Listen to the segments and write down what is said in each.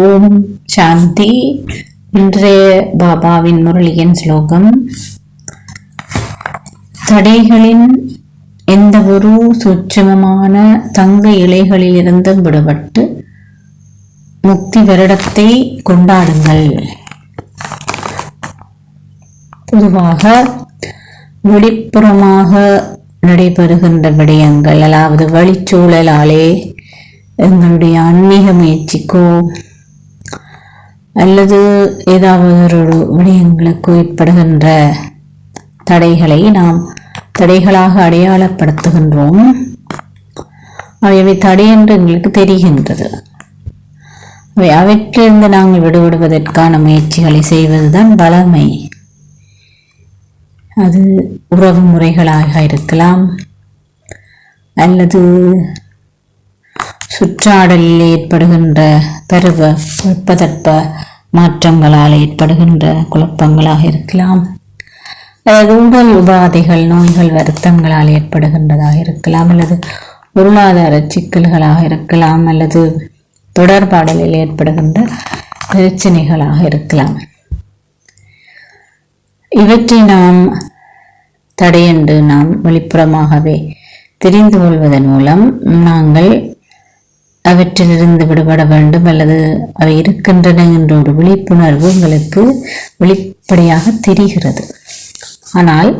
ஓம் சாந்தி. இன்றைய பாபாவின் முரளியின் ஸ்லோகம். தடைகளின் எந்த ஒரு சூட்சமமான தங்க இலைகளிலிருந்தும் விடுபட்டு முக்தி வருடத்தை கொண்டாடுங்கள். பொதுவாக வெளிப்புறமாக நடைபெறுகின்ற விடயங்கள் அதாவது வழிச்சூழலாலே எங்களுடைய ஆன்மீக முயற்சிக்கோ அல்லது ஏதாவது ஒரு விடயங்களுக்கு ஏற்படுகின்ற தடைகளை நாம் தடைகளாக அடையாளப்படுத்துகின்றோம். அவை தடை என்று எங்களுக்கு தெரிகின்றது. அவை அவற்றிலிருந்து நாங்கள் விடுபடுவதற்கான முயற்சிகளை செய்வதுதான் பலமை அது உறவு முறைகளாக இருக்கலாம். அல்லது சுற்றாடலில் ஏற்படுகின்ற பருவ வெப்பதட்ப மாற்றங்களால் ஏற்படுகின்ற குழப்பங்களாக இருக்கலாம். அல்லது உடல் உபாதைகள் நோய்கள் வருத்தங்களால் ஏற்படுகின்றதாக இருக்கலாம். அல்லது பொருளாதார சிக்கல்களாக இருக்கலாம். அல்லது தொடர்பாடலில் ஏற்படுகின்ற பிரச்சனைகளாக இருக்கலாம். இவற்றை நாம் தடையென்று நாம் வெளிப்புறமாகவே தெரிந்து கொள்வதன் மூலம் நாங்கள் அவற்றிலிருந்து விடுபட வேண்டும் அல்லது அவை இருக்கின்றன என்ற ஒரு விழிப்புணர்வு எங்களுக்கு வெளிப்படையாக தெரிகிறது. ஆனால்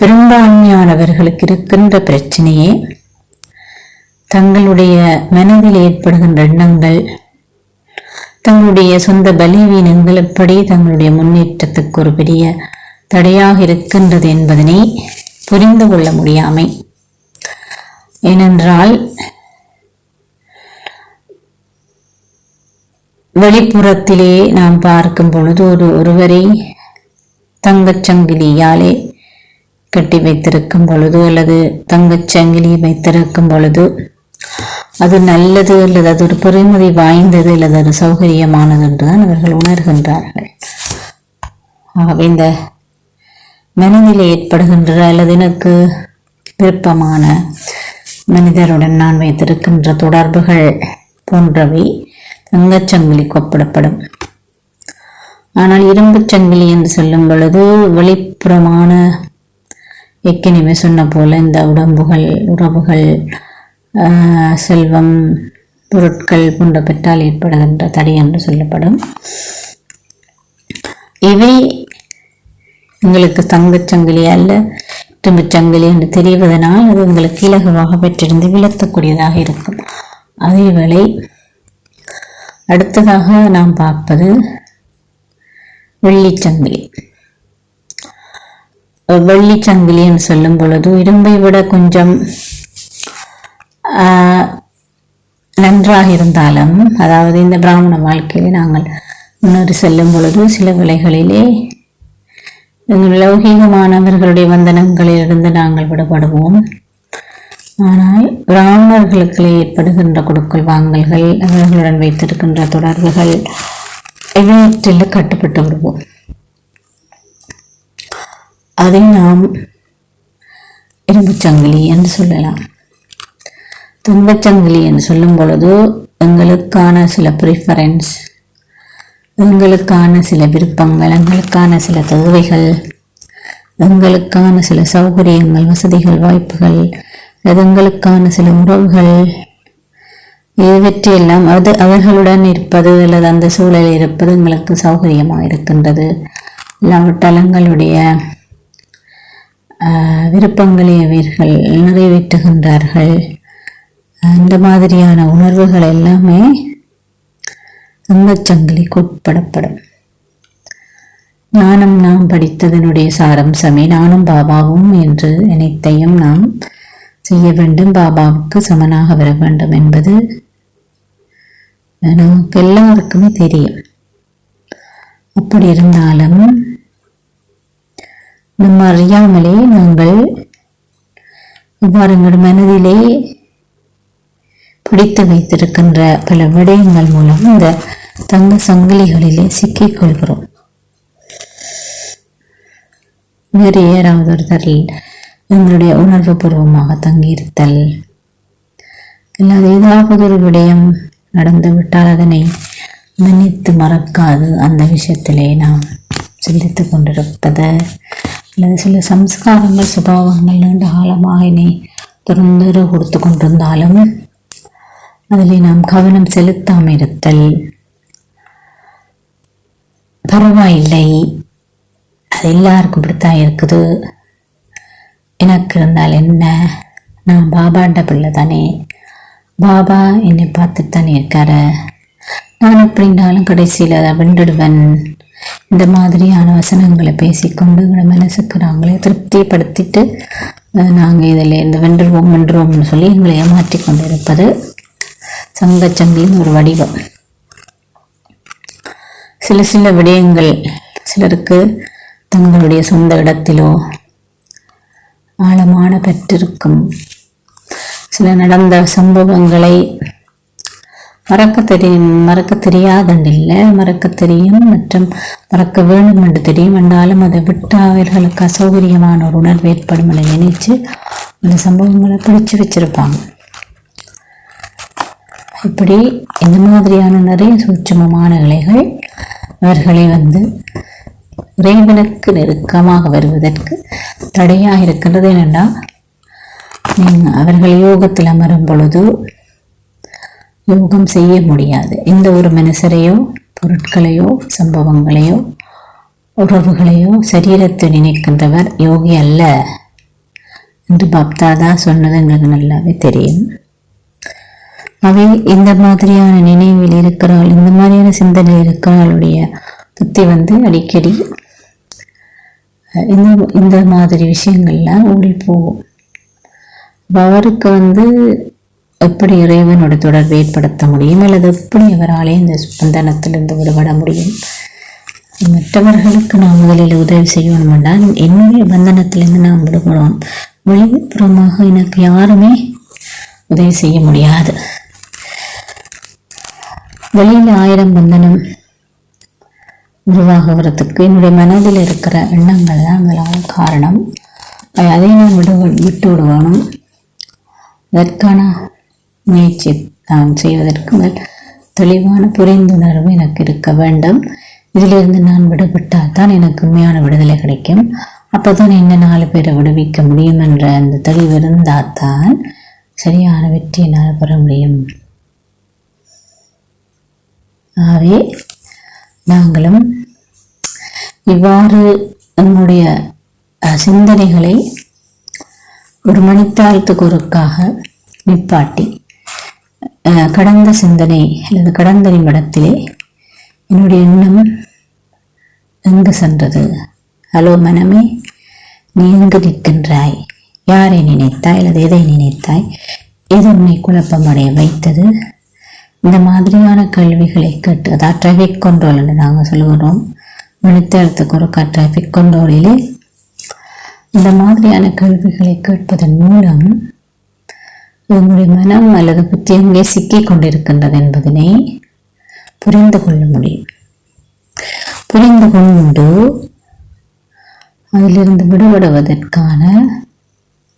பெரும்பான்மையானவர்களுக்கு இருக்கின்ற பிரச்சனையே தங்களுடைய மனதில் ஏற்படுகின்ற எண்ணங்கள் தங்களுடைய சொந்த பலவீனங்கள் எப்படி தங்களுடைய முன்னேற்றத்துக்கு ஒரு பெரிய தடையாக இருக்கின்றது என்பதனை புரிந்து கொள்ள முடியாமை. ஏனென்றால் வெளிப்புறத்திலே நாம் பார்க்கும் பொழுது ஒரு ஒருவரை தங்கச்சங்கிலியாலே கட்டி வைத்திருக்கும் பொழுது அல்லது தங்கச்சங்கிலி வைத்திருக்கும் பொழுது அது நல்லது அல்லது அது ஒரு பெருமதி வாய்ந்தது அல்லது அது சௌகரியமானது என்றுதான் அவர்கள் உணர்கின்றார்கள். ஆகவே இந்த மனநிலை ஏற்படுகின்ற அல்லது எனக்கு விருப்பமான மனிதருடன் நான் வைத்திருக்கின்ற தொடர்புகள் போன்றவை தங்கச்சங்கிலி கொப்பிடப்படும். ஆனால் இரும்புச் சங்கிலி என்று சொல்லும் பொழுது வெளிப்புறமான ஏற்கனவே சொன்ன போல இந்த உடம்புகள் உறவுகள் செல்வம் பொருட்கள் போன்றவற்றால் ஏற்படுகின்ற தடை என்று சொல்லப்படும். இவை உங்களுக்கு தங்கச்சங்கிலி அல்ல இரும்புச்சங்கிலி என்று தெரிவதனால் அது உங்களுக்கு இலகுவாக பெற்றிருந்து விளத்தக்கூடியதாக இருக்கும். அதேவேளை அடுத்ததாக நாம் பார்ப்பது வெள்ளிச்சங்கிலி. வெள்ளிச்சங்கிலி என்று சொல்லும் பொழுது இரும்பை விட கொஞ்சம் நன்றாக இருந்தாலும் அதாவது இந்த பிராமண வாழ்க்கையில் நாங்கள் முன்னேறி செல்லும் பொழுது சில விலைகளிலே எங்கள் லௌகீகமானவர்களுடைய வந்தனங்களிலிருந்து நாங்கள் விடப்படுவோம் ஆனால் பிராமணர்களுக்கு ஏற்படுகின்ற கொடுக்கல் வாங்கல்கள் அவர்களுடன் வைத்திருக்கின்ற தொடர்புகள் இவற்றில் கட்டுப்பட்டு விடுவோம் அதை நாம் இரும்புச்சங்கிலி என்று சொல்லலாம். துன்பச்சங்கிலி என்று சொல்லும் பொழுது எங்களுக்கான சில ப்ரிஃபரன்ஸ் எங்களுக்கான சில விருப்பங்கள் எங்களுக்கான சில தேவைகள் எங்களுக்கான சில சௌகரியங்கள் வசதிகள் வாய்ப்புகள் எங்களுக்கான சில உறவுகள் இவற்றையெல்லாம் அது அவர்களுடன் இருப்பது அல்லது அந்த சூழலில் இருப்பது எங்களுக்கு சௌகரியமாக இருக்கின்றது. இல்லாவிட்டால் விருப்பங்களை அவர்கள் நிறைவேற்றுகின்றார்கள். இந்த மாதிரியான உணர்வுகள் எல்லாமே அங்கச்சங்கிலிக்கு உட்படப்படும். ஞானம் நாம் படித்ததனுடைய சாரம்சமே நானும் பாபாவும் என்று அனைத்தையும் நாம் செய்ய வேண்டும் பாபாவுக்கு சமனாக வர வேண்டும் என்பது நமக்கு எல்லாருக்குமே தெரியும். அப்படி இருந்தாலும் நம்ம அறியாமலே நாங்கள் இவ்வாறு எங்கள் மனதிலே பிடித்து வைத்திருக்கின்ற பல விடயங்கள் மூலம் இந்த தங்க சங்கிலிகளிலே சிக்கிக் கொள்கிறோம். வேறு யாராவது ஒருத்தர் எங்களுடைய உணர்வு பூர்வமாக தங்கியிருத்தல். இல்லாத ஏதாவது ஒரு விடயம் நடந்துவிட்டால் அதனை மன்னித்து மறக்காது. அந்த விஷயத்திலே நாம் சிந்தித்து கொண்டிருப்பது. அல்லது சில சம்ஸ்காரங்கள் சுபாவங்கள் நீண்ட காலமாக என்னை தொடர்ந்து கொடுத்து கொண்டிருந்தாலும் அதிலே நாம் கவனம் செலுத்தாமல் இருத்தல் பரவாயில்லை. அது எல்லாருக்கும் இப்படித்தான் இருக்குது. எனக்கு இருந்தால் என்ன? நான் பாபாண்ட பிள்ளை தானே பாபா என்னை பார்த்துட்டு தானே இருக்காரு. நான் எப்படின்னாலும் கடைசியில் அதை வென்றுடுவேன். இந்த மாதிரியான வசனங்களை பேசிக்கொண்டு எங்களோட மனசுக்கு நாங்களே திருப்திப்படுத்திட்டு நாங்கள் இதில் இந்த வென்றுவோம் வென்றுவோம்னு சொல்லி எங்களை ஏமாற்றி கொண்டு இருப்பது சங்கச்சங்கின் ஒரு வடிவம். சில சில விடயங்கள் சிலருக்கு தங்களுடைய சொந்த இடத்திலோ ஆழமான பெற்றிருக்கும். சில நடந்த சம்பவங்களை மறக்க தெரியும் மறக்க தெரியாதண்டில்லை மறக்க தெரியும் மற்றும் மறக்க வேண்டும் என்று தெரியும். என்றாலும் அதை விட்டு அவர்களுக்கு அசௌகரியமான ஒரு உணர்வு ஏற்படும் என நினைச்சு அந்த சம்பவங்களை பிடிச்சு வச்சிருப்பாங்க. இப்படி இந்த மாதிரியான நிறைய சூட்சமமான இலைகள் அவர்களை வந்து இறைவனுக்கு நெருக்கமாக வருவதற்கு தடையாக இருக்கின்றது என்னென்றால் அவர்கள் யோகத்தில் அமரும் பொழுது யோகம் செய்ய முடியாது. எந்த ஒரு மனுஷரையோ பொருட்களையோ சம்பவங்களையோ உறவுகளையோ சரீரத்தை நினைக்கின்றவர் யோகி அல்ல என்று பப்தாதா சொன்னது எங்களுக்கு நல்லாவே தெரியும். அவை இந்த மாதிரியான நினைவில் இருக்கிறவள் இந்த மாதிரியான சிந்தனை இருக்கிறவளுடைய புத்தி வந்து அடிக்கடி இந்த இந்த மாதிரி விஷயங்கள்லாம் ஓடி போகும். அவருக்கு வந்து எப்படி இறைவனோட தொடர்பு ஏற்படுத்த முடியும்? அல்லது எப்படி அவராலே இந்த பந்தனத்திலிருந்து விடுபட முடியும்? மற்றவர்களுக்கு நாம் முதலில் உதவி செய்யணும் என்றால் என்னுடைய பந்தனத்திலிருந்து நாம் விடுபடுவோம் வெளிப்புறமாக எனக்கு யாருமே உதவி செய்ய முடியாது. வெளியில் ஆயிரம் பந்தனம் உருவாகுவதற்கு என்னுடைய மனதில் இருக்கிற எண்ணங்கள் தான் முதலான காரணம். அதை நான் விடு விட்டு விடுவானும். அதற்கான முயற்சி நான் செய்வதற்கு முதல் தெளிவான புரிந்துணர்வு எனக்கு இருக்க வேண்டும். இதிலிருந்து நான் விடுபட்டால் தான் எனக்கு உண்மையான விடுதலை கிடைக்கும். அப்போதான் என்ன நாலு பேரை விடுவிக்க முடியும் என்ற அந்த தெளிவு இருந்தால் தான் சரியான வெற்றியை நான் பெற முடியும். ஆகவே நாங்களும் இவ்வாறு நம்முடைய சிந்தனைகளை ஒரு மணித்தாளத்துக்கு ஒருக்காக நிப்பாட்டி கடந்த சிந்தனை அல்லது கடந்த நிமிடத்திலே என்னுடைய எண்ணம் எங்கு சென்றது? ஹலோ மனமே நீ எங்கு நிற்கின்றாய்? யாரை நினைத்தாய் அல்லது எதை நினைத்தாய்? எது உன்னை குழப்பமடைய வைத்தது? இந்த மாதிரியான கேள்விகளை கேட்டு அதாவது டிராஃபிக் கண்ட்ரோல் என்று நாங்கள் சொல்லுகிறோம். மணித்தேரத்துக்கு ஒருக்கா டிராஃபிக் கண்ட்ரோலிலே இந்த மாதிரியான கேள்விகளை கேட்பதன் மூலம் உங்களுடைய மனம் அல்லது புத்தி அங்கே சிக்கிக் கொண்டிருக்கின்றது என்பதனை புரிந்து கொள்ள முடியும். புரிந்து கொண்டு அதிலிருந்து விடுபடுவதற்கான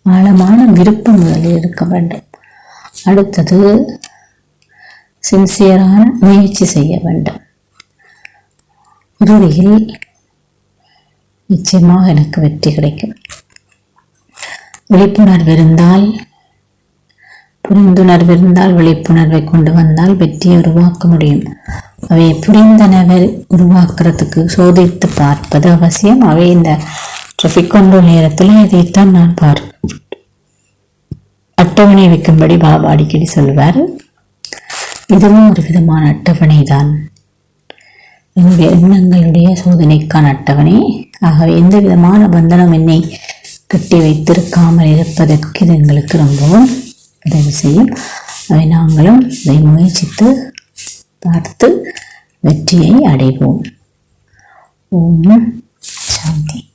ஆழமான விருப்பம் முதலில் இருக்க வேண்டும். அடுத்தது சின்சியரான முயற்சி செய்ய வேண்டும். இறுதியில் நிச்சயமாக எனக்கு வெற்றி கிடைக்கும். விழிப்புணர்வு இருந்தால் புரிந்துணர்வு இருந்தால் விழிப்புணர்வை கொண்டு வந்தால் வெற்றியை உருவாக்க முடியும். அவை புரிந்தனவை உருவாக்குறதுக்கு சோதித்து பார்ப்பது அவசியம். அவை இந்த ட்ரஃபிக் கண்ட்ரோல் நேரத்தில் இதைத்தான் நான் பார்க்க அட்டவணை வைக்கும்படி பாபா அடிக்கடி சொல்வார் இதுவும் ஒரு விதமான அட்டவணை தான். என்னுடைய எண்ணங்களுடைய சோதனைக்கான அட்டவணை. ஆகவே எந்த விதமான பந்தனம் என்னை கட்டி வைத்திருக்காமல் இருப்பதற்கு இது எங்களுக்கு ரொம்பவும் உதவி செய்யும். அவை நாங்களும் இதை முயற்சித்து பார்த்து வெற்றியை அடைவோம். ஓம் சாந்தி.